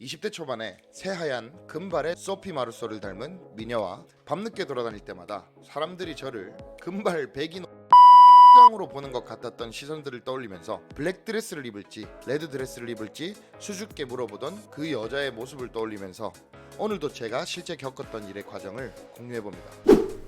20대 초반에 새하얀 금발의 소피 마루소를 닮은 미녀와 밤늦게 돌아다닐 때마다 사람들이 저를 금발 백인 장으로 보는 것 같았던 시선들을 떠올리면서 블랙 드레스를 입을지 레드 드레스를 입을지 수줍게 물어보던 그 여자의 모습을 떠올리면서 오늘도 제가 실제 겪었던 일의 과정을 공유해 봅니다.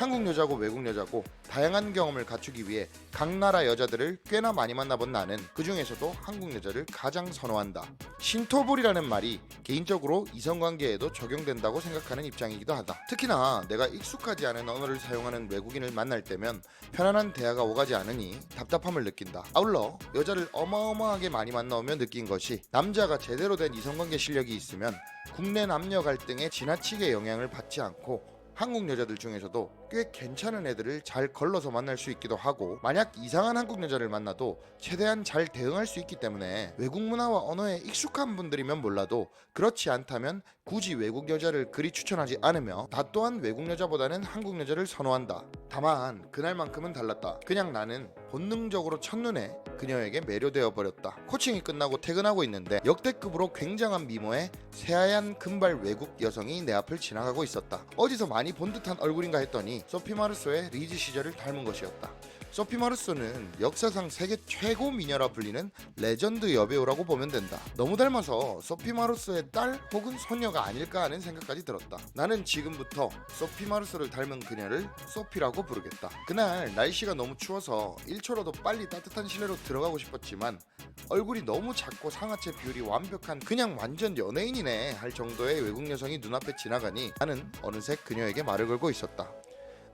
한국 여자고 외국 여자고 다양한 경험을 갖추기 위해 각 나라 여자들을 꽤나 많이 만나본 나는 그 중에서도 한국 여자를 가장 선호한다. 신토불이라는 말이 개인적으로 이성관계에도 적용된다고 생각하는 입장이기도 하다. 특히나 내가 익숙하지 않은 언어를 사용하는 외국인을 만날 때면 편안한 대화가 오가지 않으니 답답함을 느낀다. 아울러 여자를 어마어마하게 많이 만나오며 느낀 것이 남자가 제대로 된 이성관계 실력이 있으면 국내 남녀 갈등에 지나치게 영향을 받지 않고 한국 여자들 중에서도 꽤 괜찮은 애들을 잘 걸러서 만날 수 있기도 하고 만약 이상한 한국 여자를 만나도 최대한 잘 대응할 수 있기 때문에 외국 문화와 언어에 익숙한 분들이면 몰라도 그렇지 않다면 굳이 외국 여자를 그리 추천하지 않으며 나 또한 외국 여자보다는 한국 여자를 선호한다. 다만 그날만큼은 달랐다. 그냥 나는 본능적으로 첫눈에 그녀에게 매료되어 버렸다. 코칭이 끝나고 퇴근하고 있는데 역대급으로 굉장한 미모의 새하얀 금발 외국 여성이 내 앞을 지나가고 있었다. 어디서 많이 본 듯한 얼굴인가 했더니 소피 마르소의 리즈 시절을 닮은 것이었다. 소피 마르소는 역사상 세계 최고 미녀라 불리는 레전드 여배우라고 보면 된다. 너무 닮아서 소피 마르소의 딸 혹은 손녀가 아닐까 하는 생각까지 들었다. 나는 지금부터 소피 마르소를 닮은 그녀를 소피라고 부르겠다. 그날 날씨가 너무 추워서 1초라도 빨리 따뜻한 실내로 들어가고 싶었지만 얼굴이 너무 작고 상하체 비율이 완벽한 그냥 완전 연예인이네 할 정도의 외국 여성이 눈앞에 지나가니 나는 어느새 그녀에게 말을 걸고 있었다.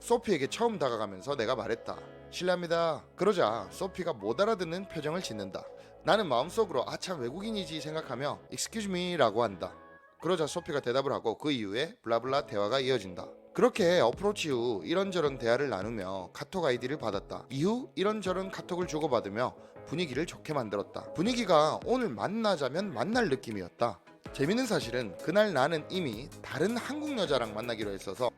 소피에게 처음 다가가면서 내가 말했다. 실례합니다. 그러자 소피가 못 알아듣는 표정을 짓는다. 나는 마음속으로 아 참 외국인이지 생각하며 excuse me라고 한다. 그러자 소피가 대답을 하고 그 이후에 블라블라 대화가 이어진다. 그렇게 어프로치 후 이런저런 대화를 나누며 카톡 아이디를 받았다. 이후 이런저런 카톡을 주고받으며 분위기를 좋게 만들었다. 분위기가 오늘 만나자면 만날 느낌이었다. 재밌는 사실은 그날 나는 이미 다른 한국 여자랑 만나기로 했어서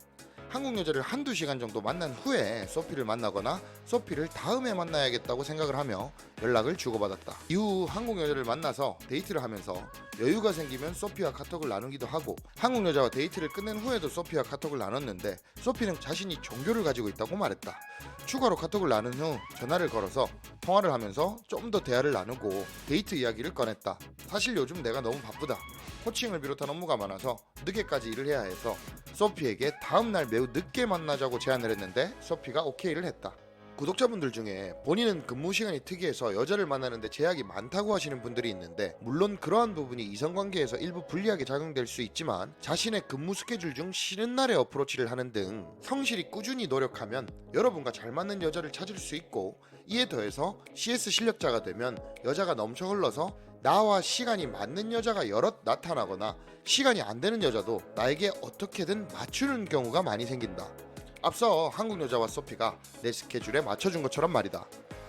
한국 여자를 한두 시간 정도 만난 후에 소피를 만나거나 소피를 다음에 만나야겠다고 생각을 하며 연락을 주고받았다. 이후 한국 여자를 만나서 데이트를 하면서 여유가 생기면 소피와 카톡을 나누기도 하고 한국 여자와 데이트를 끝낸 후에도 소피와 카톡을 나눴는데 소피는 자신이 종교를 가지고 있다고 말했다. 추가로 카톡을 나눈 후 전화를 걸어서 통화를 하면서 좀 더 대화를 나누고 데이트 이야기를 꺼냈다. 사실 요즘 내가 너무 바쁘다. 코칭을 비롯한 업무가 많아서 늦게까지 일을 해야 해서 소피에게 다음날 매우 늦게 만나자고 제안을 했는데 소피가 오케이를 했다. 구독자분들 중에 본인은 근무 시간이 특이해서 여자를 만나는데 제약이 많다고 하시는 분들이 있는데 물론 그러한 부분이 이성관계에서 일부 불리하게 작용될 수 있지만 자신의 근무 스케줄 중 쉬는 날에 어프로치를 하는 등 성실히 꾸준히 노력하면 여러분과 잘 맞는 여자를 찾을 수 있고 이에 더해서 CS 실력자가 되면 여자가 넘쳐 흘러서 나와 시간이 맞는 여자가 여럿 나타나거나 시간이 안 되는 여자도 나에게 어떻게든 맞추는 경우가 많이 생긴다. 앞서 한국 여자와 소피가 내 스케줄에 맞춰준 것처럼 말이다.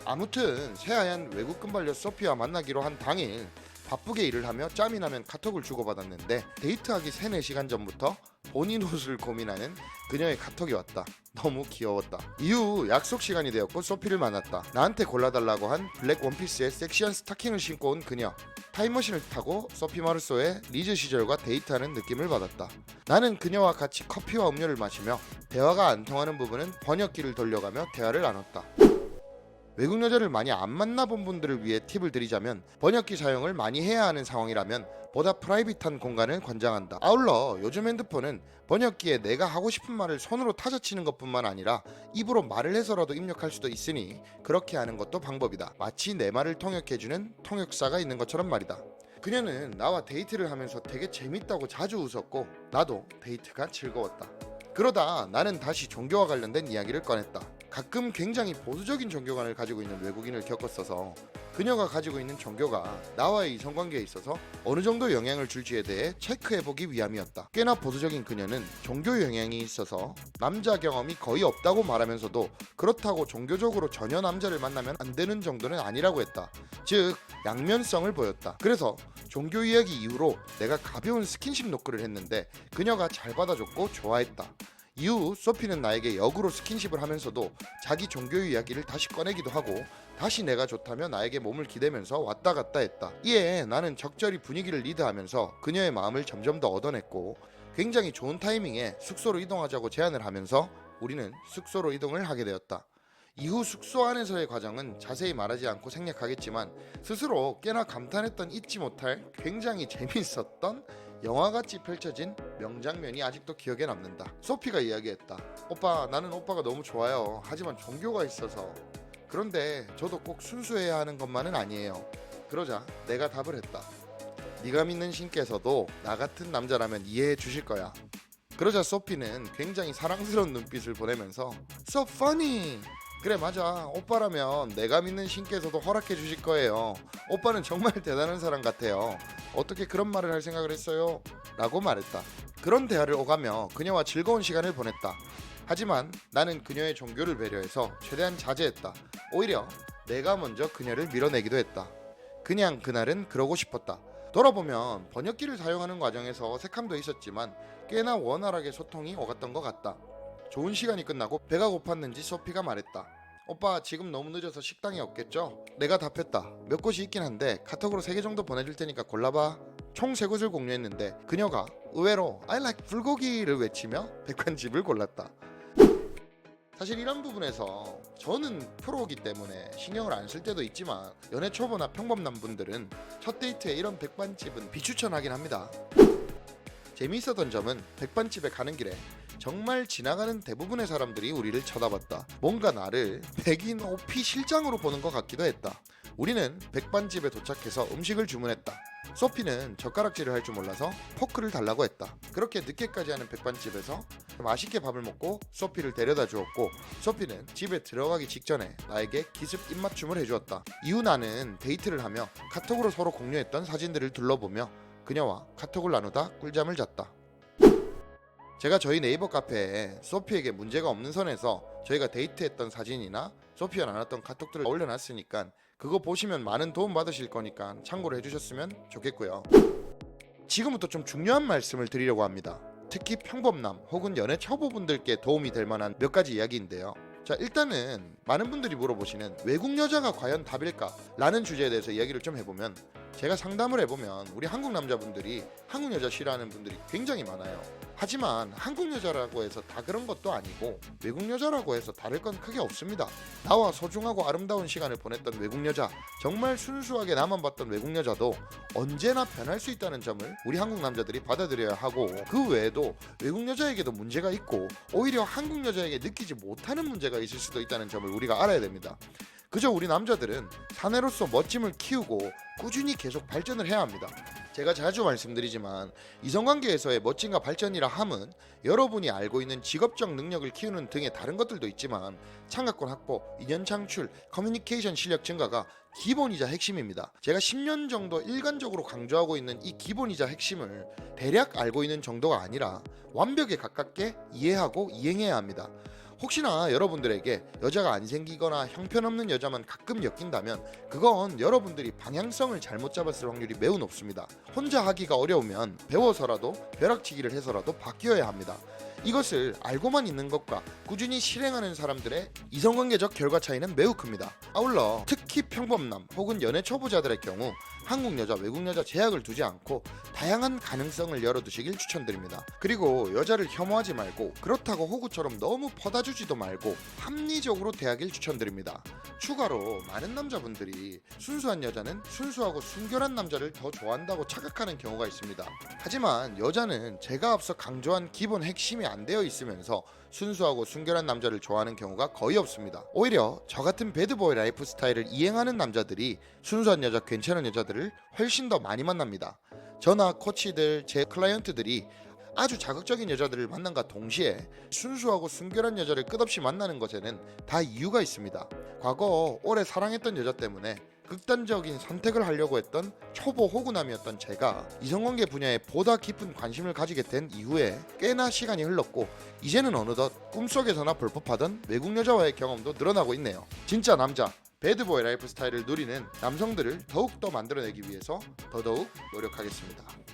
아무튼 새하얀 외국 금발녀 소피와 만나기로 한 당일 바쁘게 일을 하며 짬이 나면 카톡을 주고받았는데 데이트하기 3, 4시간 전부터 본인 옷을 고민하는 그녀의 카톡이 왔다. 너무 귀여웠다. 이후 약속 시간이 되었고 소피를 만났다. 나한테 골라달라고 한 블랙 원피스에 섹시한 스타킹을 신고 온 그녀. 타임머신을 타고 소피 마르소의 리즈 시절과 데이트하는 느낌을 받았다. 나는 그녀와 같이 커피와 음료를 마시며 대화가 안 통하는 부분은 번역기를 돌려가며 대화를 나눴다. 외국 여자를 많이 안 만나본 분들을 위해 팁을 드리자면 번역기 사용을 많이 해야 하는 상황이라면 보다 프라이빗한 공간을 권장한다. 아울러 요즘 핸드폰은 번역기에 내가 하고 싶은 말을 손으로 타자치는 것뿐만 아니라 입으로 말을 해서라도 입력할 수도 있으니 그렇게 하는 것도 방법이다. 마치 내 말을 통역해주는 통역사가 있는 것처럼 말이다. 그녀는 나와 데이트를 하면서 되게 재밌다고 자주 웃었고 나도 데이트가 즐거웠다. 그러다 나는 다시 종교와 관련된 이야기를 꺼냈다. 가끔 굉장히 보수적인 종교관을 가지고 있는 외국인을 겪었어서 그녀가 가지고 있는 종교가 나와의 이성관계에 있어서 어느 정도 영향을 줄지에 대해 체크해보기 위함이었다. 꽤나 보수적인 그녀는 종교 영향이 있어서 남자 경험이 거의 없다고 말하면서도 그렇다고 종교적으로 전혀 남자를 만나면 안 되는 정도는 아니라고 했다. 즉 양면성을 보였다. 그래서 종교 이야기 이후로 내가 가벼운 스킨십 노크를 했는데 그녀가 잘 받아줬고 좋아했다. 이후 소피는 나에게 역으로 스킨십을 하면서도 자기 종교 이야기를 다시 꺼내기도 하고 다시 내가 좋다며 나에게 몸을 기대면서 왔다 갔다 했다. 이에 나는 적절히 분위기를 리드하면서 그녀의 마음을 점점 더 얻어냈고 굉장히 좋은 타이밍에 숙소로 이동하자고 제안을 하면서 우리는 숙소로 이동을 하게 되었다. 이후 숙소 안에서의 과정은 자세히 말하지 않고 생략하겠지만 스스로 꽤나 감탄했던 잊지 못할 굉장히 재밌었던 영화같이 펼쳐진 명장면이 아직도 기억에 남는다. 소피가 이야기했다. 오빠 나는 오빠가 너무 좋아요. 하지만 종교가 있어서 그런데 저도 꼭 순수해야 하는 것만은 아니에요. 그러자 내가 답을 했다. 네가 믿는 신께서도 나 같은 남자라면 이해해 주실 거야. 그러자 소피는 굉장히 사랑스러운 눈빛을 보내면서 So funny. 그래 맞아. 오빠라면 내가 믿는 신께서도 허락해 주실 거예요. 오빠는 정말 대단한 사람 같아요. 어떻게 그런 말을 할 생각을 했어요? 라고 말했다. 그런 대화를 오가며 그녀와 즐거운 시간을 보냈다. 하지만 나는 그녀의 종교를 배려해서 최대한 자제했다. 오히려 내가 먼저 그녀를 밀어내기도 했다. 그냥 그날은 그러고 싶었다. 돌아보면 번역기를 사용하는 과정에서 어색함도 있었지만 꽤나 원활하게 소통이 오갔던 것 같다 좋은 시간이 끝나고 배가 고팠는지 소피가 말했다. 오빠 지금 너무 늦어서 식당이 없겠죠? 내가 답했다. 몇 곳이 있긴 한데 카톡으로 3개 정도 보내줄 테니까 골라봐. 총 3곳을 공유했는데 그녀가 의외로 I like 불고기를 외치며 백반집을 골랐다. 사실 이런 부분에서 저는 프로이기 때문에 신경을 안 쓸 때도 있지만 연애 초보나 평범남 분들은 첫 데이트에 이런 백반집은 비추천하긴 합니다. 재미있었던 점은 백반집에 가는 길에 정말 지나가는 대부분의 사람들이 우리를 쳐다봤다. 뭔가 나를 백인 오피 실장으로 보는 것 같기도 했다. 우리는 백반집에 도착해서 음식을 주문했다. 소피는 젓가락질을 할 줄 몰라서 포크를 달라고 했다. 그렇게 늦게까지 하는 백반집에서 맛있게 밥을 먹고 소피를 데려다 주었고 소피는 집에 들어가기 직전에 나에게 기습 입맞춤을 해주었다. 이후 나는 데이트를 하며 카톡으로 서로 공유했던 사진들을 둘러보며 그녀와 카톡을 나누다 꿀잠을 잤다. 제가 저희 네이버 카페에 소피에게 문제가 없는 선에서 저희가 데이트했던 사진이나 소피와 나눴던 카톡들을 올려놨으니까 그거 보시면 많은 도움 받으실 거니까 참고로 해주셨으면 좋겠고요. 지금부터 좀 중요한 말씀을 드리려고 합니다. 특히 평범남 혹은 연애 초보분들께 도움이 될 만한 몇 가지 이야기인데요. 자 일단은 많은 분들이 물어보시는 외국 여자가 과연 답일까? 라는 주제에 대해서 이야기를 좀 해보면 제가 상담을 해보면 우리 한국 남자분들이 한국 여자 싫어하는 분들이 굉장히 많아요. 하지만 한국 여자라고 해서 다 그런 것도 아니고 외국 여자라고 해서 다를 건 크게 없습니다. 나와 소중하고 아름다운 시간을 보냈던 외국 여자, 정말 순수하게 나만 봤던 외국 여자도 언제나 변할 수 있다는 점을 우리 한국 남자들이 받아들여야 하고 그 외에도 외국 여자에게도 문제가 있고 오히려 한국 여자에게 느끼지 못하는 문제가 있을 수도 있다는 점을 우리가 알아야 됩니다. 그저 우리 남자들은 사내로서 멋짐을 키우고 꾸준히 계속 발전을 해야 합니다. 제가 자주 말씀드리지만 이성관계에서의 멋짐과 발전이라 함은 여러분이 알고 있는 직업적 능력을 키우는 등의 다른 것들도 있지만 창작권 확보, 인연 창출, 커뮤니케이션 실력 증가가 기본이자 핵심입니다. 제가 10년 정도 일관적으로 강조하고 있는 이 기본이자 핵심을 대략 알고 있는 정도가 아니라 완벽에 가깝게 이해하고 이행해야 합니다. 혹시나 여러분들에게 여자가 안 생기거나 형편없는 여자만 가끔 엮인다면 그건 여러분들이 방향성을 잘못 잡았을 확률이 매우 높습니다. 혼자 하기가 어려우면 배워서라도 벼락치기를 해서라도 바뀌어야 합니다. 이것을 알고만 있는 것과 꾸준히 실행하는 사람들의 이성관계적 결과 차이는 매우 큽니다. 아울러 특히 평범남 혹은 연애 초보자들의 경우 한국 여자, 외국 여자 제약을 두지 않고 다양한 가능성을 열어두시길 추천드립니다. 그리고 여자를 혐오하지 말고 그렇다고 호구처럼 너무 퍼다주지도 말고 합리적으로 대하길 추천드립니다. 추가로 많은 남자분들이 순수한 여자는 순수하고 순결한 남자를 더 좋아한다고 착각하는 경우가 있습니다. 하지만 여자는 제가 앞서 강조한 기본 핵심이 안 되어 있으면서 순수하고 순결한 남자를 좋아하는 경우가 거의 없습니다. 오히려 저 같은 배드보이 라이프 스타일을 이행하는 남자들이 순수한 여자, 괜찮은 여자들을 훨씬 더 많이 만납니다. 저나 코치들, 제 클라이언트들이 아주 자극적인 여자들을 만남과 동시에 순수하고 순결한 여자를 끝없이 만나는 것에는 다 이유가 있습니다. 과거 오래 사랑했던 여자 때문에 극단적인 선택을 하려고 했던 초보 호구남이었던 제가 이성관계 분야에 보다 깊은 관심을 가지게 된 이후에 꽤나 시간이 흘렀고 이제는 어느덧 꿈속에서나 볼법하던 외국 여자와의 경험도 늘어나고 있네요. 진짜 남자 배드보이 라이프 스타일을 누리는 남성들을 더욱더 만들어내기 위해서 더더욱 노력하겠습니다.